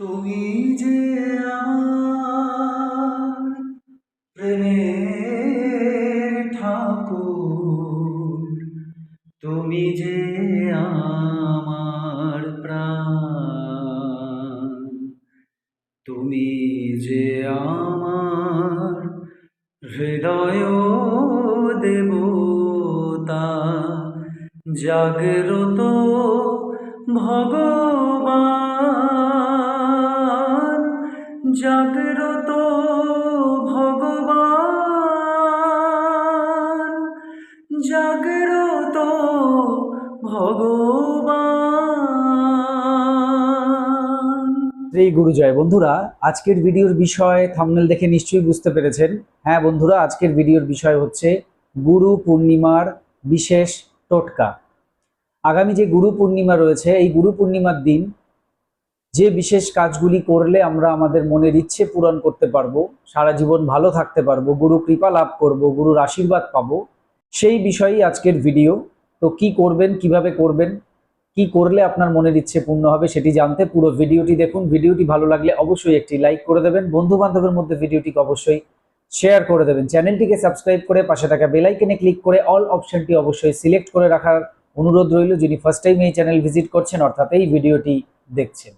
তুমি যে আমার প্রেমের ঠাকুর, তুমি যে আমার প্রাণ, তুমি যে আমার হৃদয় দেবতা, জাগ্রত ভগবান। জাগ্রত ভগবান জাগ্রত ভগবান। এই গুরুজয় বন্ধুরা, আজকের ভিডিওর বিষয় থামনেল দেখে নিশ্চয়ই বুঝতে পেরেছেন। হ্যাঁ বন্ধুরা, আজকের ভিডিওর বিষয় হচ্ছে গুরু পূর্ণিমার বিশেষ টোটকা। আগামী যে গুরু পূর্ণিমা রয়েছে, এই গুরু পূর্ণিমার দিন যে বিশেষ কাজগুলি করলে আমরা আমাদের মনের ইচ্ছে পূরণ করতে পারব, সারা জীবন ভালো থাকতে পারব, গুরু কৃপা লাভ করব, গুরুর আশীর্বাদ পাবো, সেই বিষয়েই আজকের ভিডিও তো কি করবেন, কীভাবে করবেন, কি করলে আপনার মনের ইচ্ছে পূর্ণ হবে সেটি জানতে পুরো ভিডিওটি দেখুন। ভিডিওটি ভালো লাগলে অবশ্যই একটি লাইক করে দেবেন। বন্ধু বান্ধবের মধ্যে ভিডিওটিকে অবশ্যই শেয়ার করে দেবেন। চ্যানেলটিকে সাবস্ক্রাইব করে পাশে থাকা বেল আইকনে ক্লিক করে অল অপশনটি অবশ্যই সিলেক্ট করে রাখার অনুরোধ রইল। যিনি ফার্স্ট টাইম এই চ্যানেল ভিজিট করছেন, অর্থাৎ এই ভিডিওটি দেখছেন।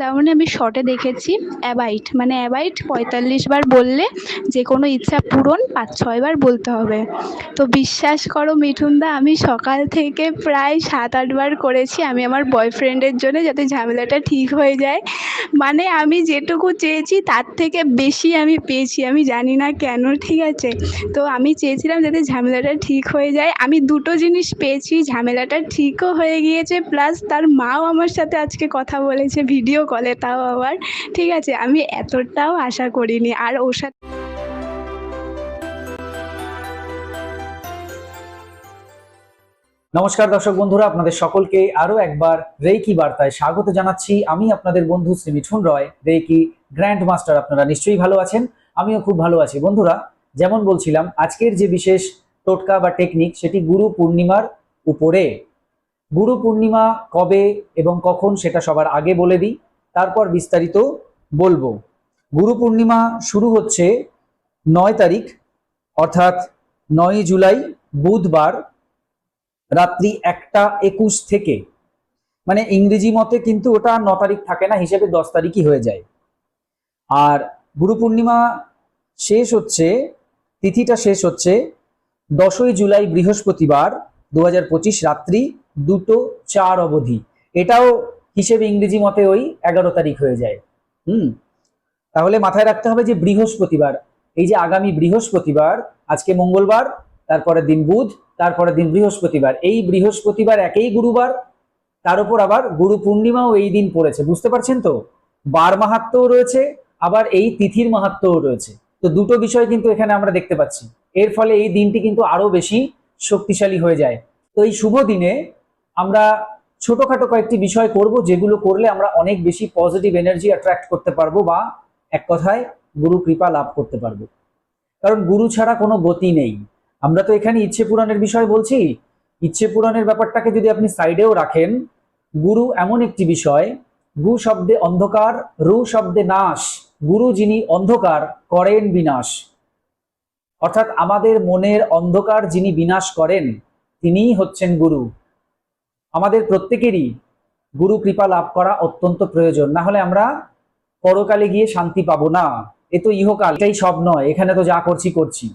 তো মানে আমি শর্টে দেখেছি অ্যাবাইট মানে অ্যাবাইট পঁয়তাল্লিশ বার বললে যে কোনো ইচ্ছা পূরণ পাঁচ, ছয় বার বলতে হবে। তো বিশ্বাস করো মিঠুনদা, আমি সকাল থেকে প্রায় সাত আটবার করেছি, আমি আমার বয়ফ্রেন্ডের জন্য যাতে ঝামেলাটা ঠিক হয়ে যায়। মানে আমি যেটুকু চেয়েছি, তার থেকে বেশি আমি পেয়েছি, আমি জানি না কেন, ঠিক আছে? তো আমি চেয়েছিলাম যাতে ঝামেলাটা ঠিক হয়ে যায়। আমি দুটো জিনিস পেয়েছি, ঝামেলাটা ঠিকও হয়ে গিয়েছে প্লাস তার মাও আমার সাথে আজকে কথা বলেছে ভিডিও কলে তাও আবার। ঠিক আছে, আমি এতটাও আশা করিনি। আর ওর সাথে নমস্কার দর্শক বন্ধুরা, আপনাদের সকলকে আরও একবার রেইকি বার্তায় স্বাগত জানাচ্ছি। আমি আপনাদের বন্ধু Shri Mithun Roy, Reiki grand master, আপনারা নিশ্চয়ই ভালো আছেন? আমিও খুব ভালো আছি। বন্ধুরা, যেমন বলছিলাম, আজকের যে বিশেষ টোটকা বা টেকনিক, সেটি গুরু পূর্ণিমার উপরে। গুরু পূর্ণিমা কবে এবং কখন, সেটা সবার আগে বলে দিই। তারপর বিস্তারিত বলব। গুরু পূর্ণিমা শুরু হচ্ছে নয় তারিখ, অর্থাৎ নয় জুলাই বুধবার রাত্রি একটা একুশ থেকে। মানে ইংরেজি মতে কিন্তু ওটা ন তারিখ থাকে না, হিসেবে দশ তারিখই হয়ে যায়। আর গুরু পূর্ণিমা শেষ হচ্ছে, তিথিটা শেষ হচ্ছে দশই জুলাই বৃহস্পতিবার দু হাজার পঁচিশ রাত্রি দুটো চার অবধি। এটাও হিসেবে ইংরেজি মতে ওই এগারো তারিখ হয়ে যায়। হুম? তাহলে মাথায় রাখতে হবে যে বৃহস্পতিবার, এই যে আগামী বৃহস্পতিবার, আজকে মঙ্গলবার, তারপরের দিন বুধ, তারপরের দিন বৃহস্পতিবার, এই বৃহস্পতিবার একেই গুরুবার, তার উপর আবার গুরু পূর্ণিমাও এই দিন পড়েছে, বুঝতে পারছেন তো? বার মাহাত্মও রয়েছে, আবার এই তিথির মাহাত্মও রয়েছে। তো দুটো বিষয় কিন্তু এখানে আমরা দেখতে পাচ্ছি। এর ফলে এই দিনটি কিন্তু আরও বেশি শক্তিশালী হয়ে যায়। তো এই শুভ দিনে আমরা ছোটখাটো কয়েকটি বিষয় করব, যেগুলো করলে আমরা অনেক বেশি পজিটিভ এনার্জি অ্যাট্রাক্ট করতে পারব বা এক কথায় গুরু কৃপা লাভ করতে পারব। কারণ গুরু ছাড়া কোনো গতি নেই। আমরা তো এখানে ইচ্ছে পূরণের বিষয় বলছি। ইচ্ছে পূরণের ব্যাপারটাকে যদি আপনি সাইডেও রাখেন, গুরু এমন একটি বিষয়, গু শব্দে অন্ধকার, রু শব্দে নাশ, গুরু যিনি অন্ধকার করেন বিনাশ। অর্থাৎ আমাদের মনের অন্ধকার যিনি বিনাশ করেন, তিনিই হচ্ছেন গুরু। আমাদের প্রত্যেকেরই গুরু কৃপা লাভ করা অত্যন্ত প্রয়োজন। না হলে আমরা পরকালে গিয়ে শান্তি পাবো না। এ তো ইহকাল, এটাই সব নয়। এখানে তো যা করছি করছি।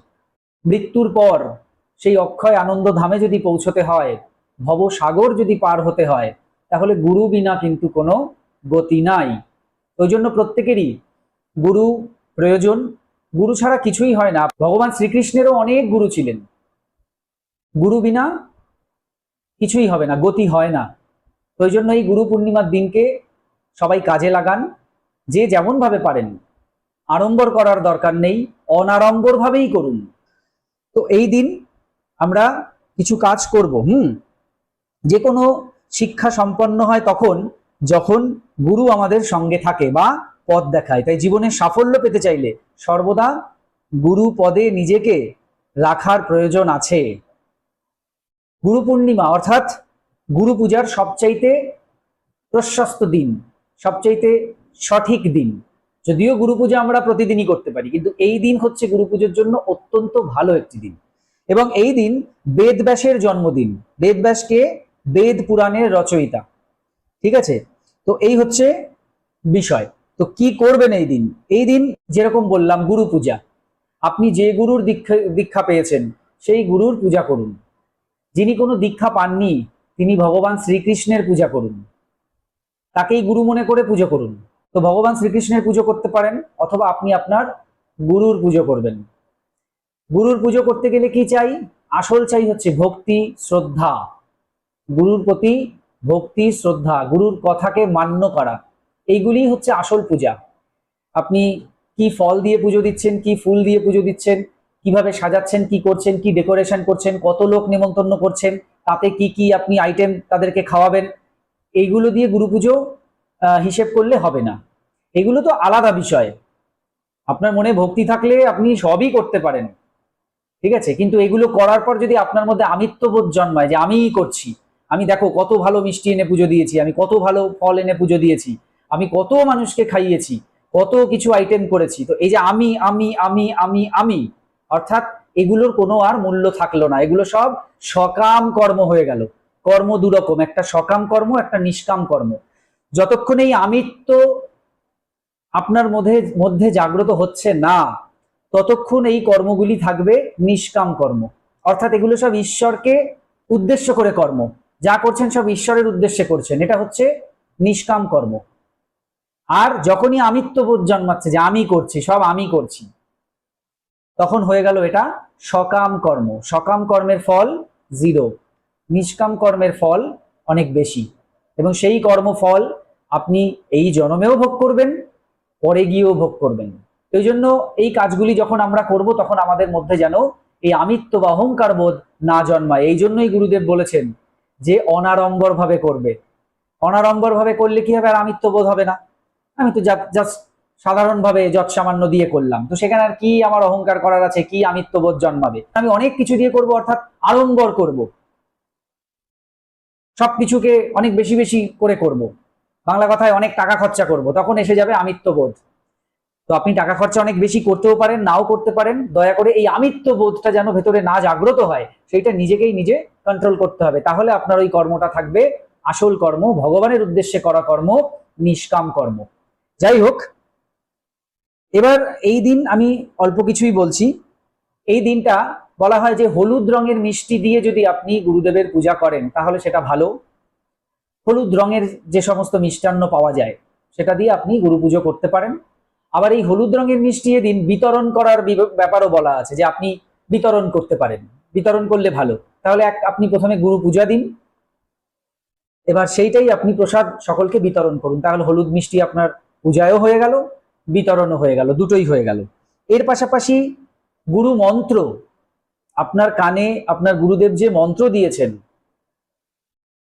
মৃত্যুর পর সেই অক্ষয় আনন্দ ধামে যদি পৌঁছতে হয় ভব সাগর যদি পার হতে হয়, তাহলে গুরু বিনা কিন্তু কোনো গতি নাই। ওই জন্য প্রত্যেকেরই গুরু প্রয়োজন। গুরু ছাড়া কিছুই হয় না। ভগবান শ্রীকৃষ্ণেরও অনেক গুরু ছিলেন। গুরু বিনা কিছুই হবে না, গতি হয় না। তো ওই জন্য এই গুরু পূর্ণিমার দিনকে সবাই কাজে লাগান, যে যেমন ভাবে পারেন। আড়ম্বর করার দরকার নেই অনাড়ম্বর ভাবেই করুন। তো এই দিন আমরা কিছু কাজ করব, হুম? যে কোনো শিক্ষা সম্পন্ন হয় তখন, যখন গুরু আমাদের সঙ্গে থাকে বা পথ দেখায়। তাই জীবনে সাফল্য পেতে চাইলে সর্বদা গুরু পদে নিজেকে রাখার প্রয়োজন আছে। গুরু পূর্ণিমা, অর্থাৎ গুরু পূজার সবচাইতে প্রশস্ত দিন, সবচাইতে সঠিক দিন। যদিও গুরু পূজা আমরা প্রতিদিনই করতে পারি, কিন্তু এই দিন হচ্ছে গুরু পুজোর জন্য অত্যন্ত ভালো একটি দিন। এবং এই দিন বেদব্যাসের জন্মদিন। বেদব্যাসকে বেদ পুরাণের রচয়িতা। ঠিক আছে? তো এই হচ্ছে বিষয়। তো কি করবেন এই দিন? এই দিন যেরকম বললাম, গুরু পূজা। আপনি যে গুরুর দীক্ষা দীক্ষা পেয়েছেন, সেই গুরুর পূজা করুন। যিনি কোনো দীক্ষা পাননি, তিনি ভগবান শ্রীকৃষ্ণের পূজা করুন। তাকেই গুরু মনে করে পুজো করুন। তো ভগবান শ্রীকৃষ্ণের পুজো করতে পারেন, অথবা আপনি আপনার গুরুর পুজো করবেন। গুরুর পুজো করতে গেলে কি চাই? আসল চাই হচ্ছে ভক্তি, শ্রদ্ধা। গুরুর প্রতি ভক্তি, শ্রদ্ধা, গুরুর কথাকে মান্য করা। এইগুলি হচ্ছে আসল পূজা। আপনি কি ফল দিয়ে পুজো দিচ্ছেন, কি ফুল দিয়ে পুজো দিচ্ছেন কীভাবে সাজাচ্ছেন, কি করছেন, কি ডেকোরেশন করছেন, কত লোক নেমন্তন্ন করছেন, তাতে কি কি আপনি আইটেম তাদেরকে খাওয়াবেন, এইগুলো দিয়ে গুরু পুজো হিসেব করলে হবে না। এগুলো তো আলাদা বিষয়। আপনার মনে ভক্তি থাকলে আপনি সবই করতে পারেন। ঠিক আছে? কিন্তু এগুলো করার পর যদি আপনার মধ্যে আমিত্ববোধ জন্মায় যে আমিই করছি, আমি দেখো কত ভালো মিষ্টি এনে পুজো দিয়েছি, আমি কত ভালো ফল এনে পুজো দিয়েছি, আমি কত মানুষকে খাইয়েছি, কত কিছু আইটেম করেছি, তো এই যে আমি আমি আমি আমি আমি অর্থাৎ এগুলোর কোনো আর মূল্য থাকল না। এগুলো সব সকাম কর্ম হয়ে গেল। কর্ম দুরকম, একটা সকাম কর্ম, একটা নিষ্কাম কর্ম। যতক্ষণ এই আমিত্ব আপনার মধ্যে মধ্যে জাগ্রত হচ্ছে না, ততক্ষণ এই কর্মগুলি থাকবে নিষ্কাম কর্ম। অর্থাৎ এগুলো সব ঈশ্বরকে উদ্দেশ্য করে কর্ম। যা করছেন সব ঈশ্বরের উদ্দেশ্যে করছেন। এটা হচ্ছে নিষ্কাম কর্ম। আর যখনই আমিত্ববোধ জন্মাচ্ছে যে আমি করছি, সব আমি করছি। তখন হয়ে গেল এটা সকাম কর্ম। সকাম কর্মের ফল জিরো। নিষ্কাম কর্মের ফল অনেক বেশি। এবং সেই কর্মফল আপনি এই জন্মেও ভোগ করবেন, পরে গিয়েও ভোগ করবেন। এই জন্য এই কাজগুলি যখন আমরা করব, তখন আমাদের মধ্যে যেন এই আমিত্ব বা অহংকার বোধ না জন্মায়। এই জন্যই গুরুদেব বলেছেন যে অনাড়ম্বর ভাবে করবে। অনাড়ম্বর ভাবে করলে কি হবে? আর আমিত্ব বোধ হবে না। আমি তো জাস্ট সাধারণভাবে যৎ সামান্য দিয়ে করলাম। তো সেখানে আর কি আমার অহংকার করার আছে, কি আমিত্ব বোধ জন্মাবে? আমি অনেক কিছু দিয়ে করব, অর্থাৎ আড়ম্বর করব। সবকিছুকে অনেক বেশি বেশি করে করব। বাংলা কথায় অনেক টাকা খরচা করব, তখন এসে যাবে আমিত্ববোধ। তো আপনি টাকা খরচা অনেক বেশি করতেও পারেন, নাও করতে পারেন, দয়া করে এই আমিত্ববোধটা যেন ভেতরে না জাগ্রত হয়, সেইটা নিজেকেই নিজে কন্ট্রোল করতে হবে। তাহলে আপনার ওই কর্মটা থাকবে, আসল কর্ম, ভগবানের উদ্দেশ্যে করা কর্ম, নিষ্কাম কর্ম। যাই হোক এবার এই দিন আমি অল্প কিছুই বলছি। এই দিনটা বলা হয় যে হলুদ রঙের মিষ্টি দিয়ে যদি আপনি গুরুদেবের পূজা করেন, তাহলে সেটা ভালো। হলুদ রঙের যে সমস্ত মিষ্টান্ন পাওয়া যায়, সেটা দিয়ে আপনি গুরু পুজো করতে পারেন। আবার এই হলুদ রঙের মিষ্টি এদিন বিতরণ করার ব্যাপারও বলা আছে যে আপনি বিতরণ করতে পারেন। বিতরণ করলে ভালো। তাহলে এক আপনি প্রথমে গুরু পূজা দিন। এবার সেইটাই আপনি প্রসাদ সকলকে বিতরণ করুন। তাহলে হলুদ মিষ্টি আপনার পূজায়ও হয়ে গেল। বিতরণও হয়ে গেল, দুটোই হয়ে গেল। এর পাশাপাশি গুরু মন্ত্র, আপনার কানে আপনার গুরুদেব যে মন্ত্র দিয়েছেন,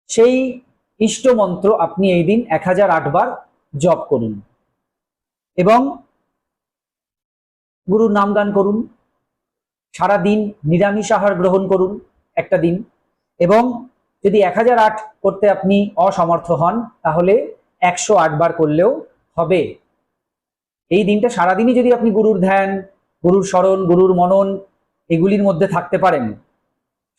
সেই ইষ্ট মন্ত্র আপনি এই দিন এক হাজার আটবার জপ করুন। এবং গুরুর নাম গান করুন। সারা দিন নিরামিষ আহার গ্রহণ করুন একটা দিন। এবং যদি এক হাজার আট করতে আপনি অসমর্থ হন, তাহলে একশো বার করলেও হবে। এই দিনটা সারাদিনই যদি আপনি গুরুর ধ্যান, গুরুর স্মরণ, গুরুর মনন এগুলির মধ্যে থাকতে পারেন।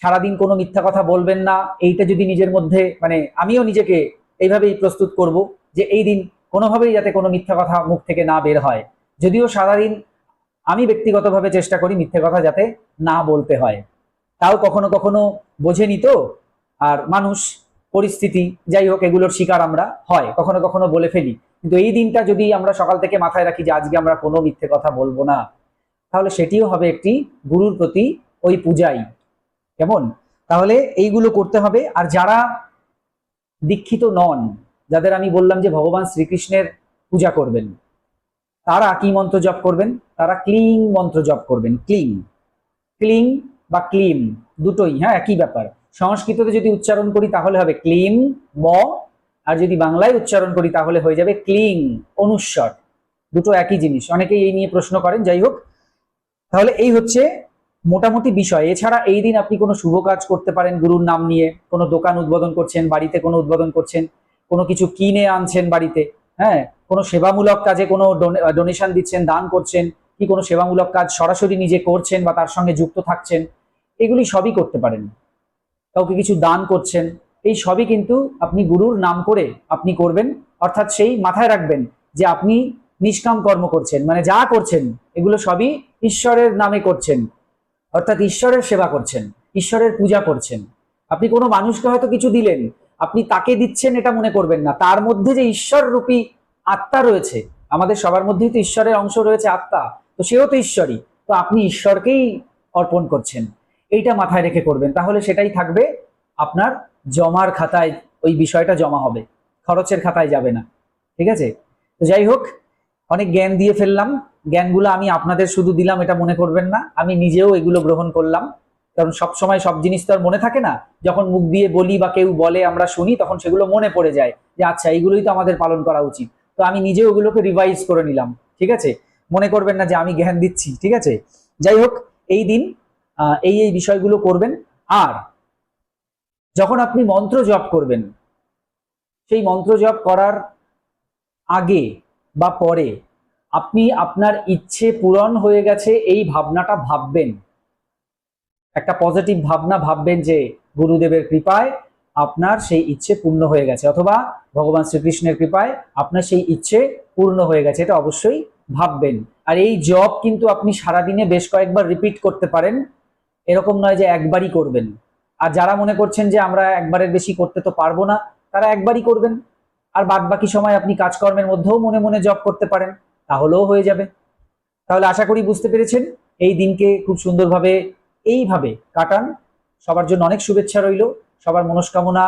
সারাদিন কোনো মিথ্যা কথা বলবেন না। এইটা যদি নিজের মধ্যে মানে আমিও নিজেকে এইভাবেই প্রস্তুত করব যে এই দিন কোনোভাবেই যাতে কোনো মিথ্যা কথা মুখ থেকে না বের হয়। যদিও সারাদিন আমি ব্যক্তিগতভাবে চেষ্টা করি মিথ্যে কথা যাতে না বলতে হয়। তাও কখনো কখনো বোঝেনি তো? আর মানুষ পরিস্থিতি, যাই হোক, এগুলোর শিকার আমরা হয়, কখনো কখনো বলে ফেলি। কিন্তু এই দিনটা যদি আমরা সকাল থেকে মাথায় রাখি যে আজকে আমরা কোনো মিথ্যে কথা বলব না, তাহলে সেটিও হবে একটি গুরুর প্রতি ওই পূজাই। কেমন? তাহলে এইগুলো করতে হবে। আর যারা দীক্ষিত নন, যাদের আমি বললাম যে ভগবান শ্রীকৃষ্ণের পূজা করবেন, তারা কি মন্ত্র জপ করবেন? তারা ক্লিং মন্ত্র জপ করবেন। ক্লিং। ক্লিং বা ক্লিম, দুটোই হ্যাঁ একই ব্যাপার। সংস্কৃততে যদি উচ্চারণ করি তাহলে হবে ক্লিম, ম, আর যদি বাংলায় উচ্চারণ করি তাহলে হয়ে যাবে ক্লিং, অনুস্বর। দুটো একই জিনিস। অনেকেই এই নিয়ে প্রশ্ন করেন, যাই হোক। তাহলে এই হচ্ছে মোটামুটি বিষয়। এছাড়া এই দিন আপনি কোনো শুভ কাজ করতে পারেন গুরুর নাম নিয়ে, কোনো দোকান উদ্বোধন করছেন, বাড়িতে কোনো উদ্বোধন করছেন, কোনো কিছু কিনে আনছেন বাড়িতে হ্যাঁ? কোনো সেবামূলক কাজে কোনো ডোনেশন দিচ্ছেন, দান করছেন, কি কোনো সেবামূলক কাজ সরাসরি নিজে করছেন বা তার সঙ্গে যুক্ত থাকছেন, এগুলি সবই করতে পারেন। কাউকে কিছু দান করছেন, এই সবই কিন্তু আপনি গুরুর নাম করে আপনি করবেন, অর্থাৎ সেই মাথায় রাখবেন যে আপনি নিষ্কাম কর্ম করছেন মানে যা করছেন, এগুলো সবই ঈশ্বরের নামে করছেন, অর্থাৎ ঈশ্বরের সেবা করছেন, ঈশ্বরের পূজা করছেন। আপনি কোনো মানুষকে হয়তো কিছু দিলেন, আপনি তাকে দিচ্ছেন এটা মনে করবেন না, তার মধ্যে যে ঈশ্বর রূপী আত্মা রয়েছে, আমাদের সবার মধ্যেই তো ঈশ্বরের অংশ রয়েছে আত্মা, তো সেও তো ঈশ্বরই, তো আপনি ঈশ্বরকেই অর্পণ করছেন। এইটা মাথায় রেখে করবেন। তাহলে সেটাই থাকবে আপনার জমার খাতায়, ওই বিষয়টা জমা হবে। খরচের খাতায় যাবে না। ঠিক আছে? তো যাই হোক, অনেক জ্ঞান দিয়ে ফেললাম। জ্ঞানগুলো আমি আপনাদের শুধু দিলাম, এটা মনে করবেন না। আমি নিজেও এগুলো গ্রহণ করলাম। কারণ সব সময় সব জিনিস তো আর মনে থাকে না। যখন মুখ দিয়ে বলি বা কেউ বলে, আমরা শুনি, তখন সেগুলো মনে পড়ে যায় যে আচ্ছা এইগুলোই তো আমাদের পালন করা উচিত। তো আমি নিজেও ওগুলোকে রিভাইজ করে নিলাম। ঠিক আছে? মনে করবেন না যে, আমি জ্ঞান দিচ্ছি। ঠিক আছে? যাই হোক, এই দিন এই এই বিষয়গুলো করবেন। আর যখন আপনি মন্ত্র জপ করবেন, সেই মন্ত্র জপ করার আগে বা পরে আপনি আপনার ইচ্ছে পূরণ হয়ে গেছে এই ভাবনাটা ভাববেন। একটা পজিটিভ ভাবনা ভাববেন যে গুরুদেবের কৃপায় আপনার সেই ইচ্ছে পূর্ণ হয়ে গেছে, অথবা ভগবান শ্রীকৃষ্ণের কৃপায় আপনার সেই ইচ্ছে পূর্ণ হয়ে গেছে, এটা অবশ্যই ভাববেন। আর এই জব কিন্তু আপনি সারাদিনে বেশ কয়েকবার রিপিট করতে পারেন। এরকম নয় যে একবারই করবেন। আর যারা মনে করছেন যে আমরা একবারের বেশি করতে তো পারব না, তারা একবারই করবেন। আর বাদ বাকি সময় আপনি কাজকর্মের মধ্যেও মনে মনে জব করতে পারেন, তাহলেও হয়ে যাবে। তাহলে আশা করি বুঝতে পেরেছেন, এই দিনকে খুব সুন্দরভাবে এইভাবে কাটান। সবার জন্য অনেক শুভেচ্ছা রইল, সবার মনস্কামনা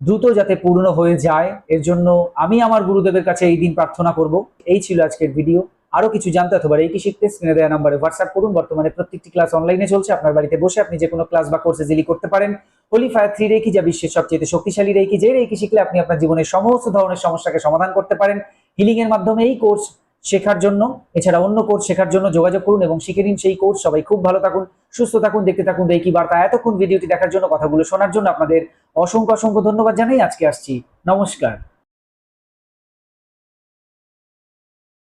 দ্রুত যাতে পূর্ণ হয়ে যায়। এর জন্য আমি আমার গুরুদেবের কাছে এই দিন প্রার্থনা করব। এই ছিল আজকের ভিডিও। আরও কিছু জানতে অথবা এই কি শিখতে? স্ক্রিনে দেওয়া নাম্বারে হোয়াটসঅ্যাপ করুন। বর্তমানে প্রত্যেকটি ক্লাস অনলাইনে চলছে। আপনার বাড়িতে বসে আপনি যে কোনো ক্লাস বা কোর্সে জিলি করতে পারেন। হোলি ফায়ার থ্রি রেকি যা বিশ্বের সবচেয়ে শক্তিশালী রেকি যে রেকি শিখলে আপনি আপনার জীবনের সমস্ত ধরনের সমস্যাকে সমাধান করতে পারেন। হিলিং এর মাধ্যমে এই কোর্স শেখার জন্য। এছাড়া অন্য কোর্স শেখার জন্য যোগাযোগ করুন এবং শিখে নিন সেই কোর্স সবাই খুব ভালো থাকুন, সুস্থ থাকুন, দেখতে থাকুন রেকি বার্তা। এতক্ষণ ভিডিওটি দেখার জন্য, কথাগুলো শোনার জন্য আপনাদের অসংখ্য অসংখ্য ধন্যবাদ জানাই। আজকে আসছি। নমস্কার।